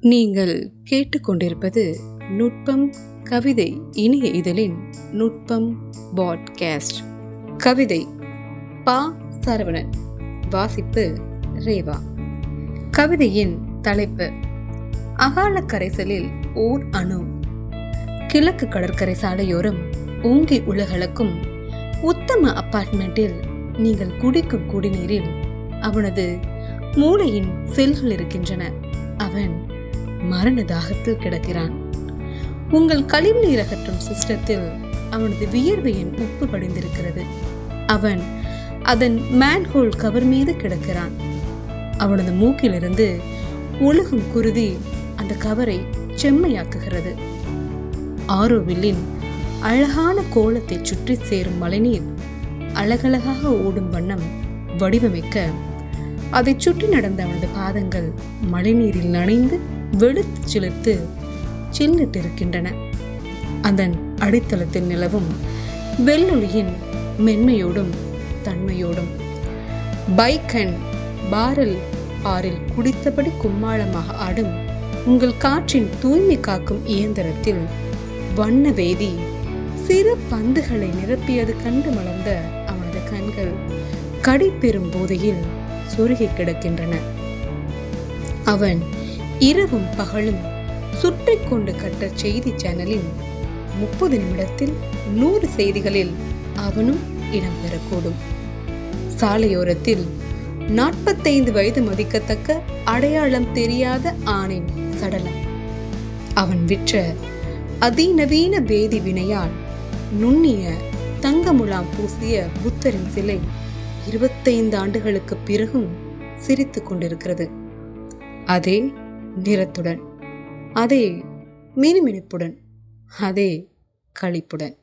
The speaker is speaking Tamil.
நீங்கள் கேட்டுக்கொண்டிருப்பது நுட்பம் கவிதை இனிய இதழின் நுட்பம் பாட்காஸ்ட். கவிதை பா சரவணன். வாசிப்பு ரேவா. கவிதையின் தலைப்பு அகால கரைசலில் ஓர் அணு. கிழக்கு கடற்கரை சாலையோரம் ஓங்கி உலகளக்கும் உத்தம அப்பார்ட்மெண்டில் நீங்கள் குடிக்கும் குடிநீரில் அவனது மூளையின் செல்கள் இருக்கின்றன. அவன் மரண தாகத்தில் கிடக்கிறான். உங்கள் கழிவுநீர் அகற்றும் சிஸ்டத்தில் அவனது வியர்வையின் உப்பு படிந்திருக்கிறது. அவன் அதன் மேன்ஹோல் கவர் மீது கிடக்கிறான். அவனது மூக்கிலிருந்து ஒழுகும் குருதி அந்த கவரை செம்மையாக்குகிறது. ஆரோவில்லின் அழகான கோலத்தை சுற்றி சேரும் மழைநீர் அழகழகாக ஓடும் வண்ணம் வடிவமைக்க அதைச் சுற்றி நடந்த அவனது பாதங்கள் மழைநீரில் நனைந்து வெளுத்து சிலிர்த்து சில்லிட்டு இருக்கின்றன அதன் அடித்தளத்தில் நிலவும் வெள்ளொளியின் மென்மையோடும் தன்மையோடும். பைக்கன் பாரல் ஆறில் குடித்தபடி கும்மாளமாக ஆடும் உங்கள் காற்றின் தூய்மை காக்கும் இயந்திரத்தில் வண்ண வேதி சிறு பந்துகளை நிரப்பியது கண்டு மலர்ந்த அவனது கண்கள் கடிப்பெறும் போதையில் சொருகி கிடக்கின்றன. அவன் இரவும் பகலும் சுற்றி கொண்டு கட்ட செய்தி சேனலின் முப்பது நிமிடத்தில் நூறு செய்திகளில் அவனும் இடம்பெறக்கூடும் சாலையோரத்தில் நாற்பத்தைந்து வயது மதிக்கத்தக்க அடையாளம் தெரியாத ஆணின் சடலம். அவன் விற்ற அதிநவீன வேதி வினையால் நுண்ணிய தங்கமுலாம் பூசிய புத்தரின் சிலை இருபத்தைந்து ஆண்டுகளுக்கு பிறகும் சிரித்து கொண்டிருக்கிறது. அதே நிறத்துடன் அதே மினுமினுப்புடன் அதே களிப்புடன்.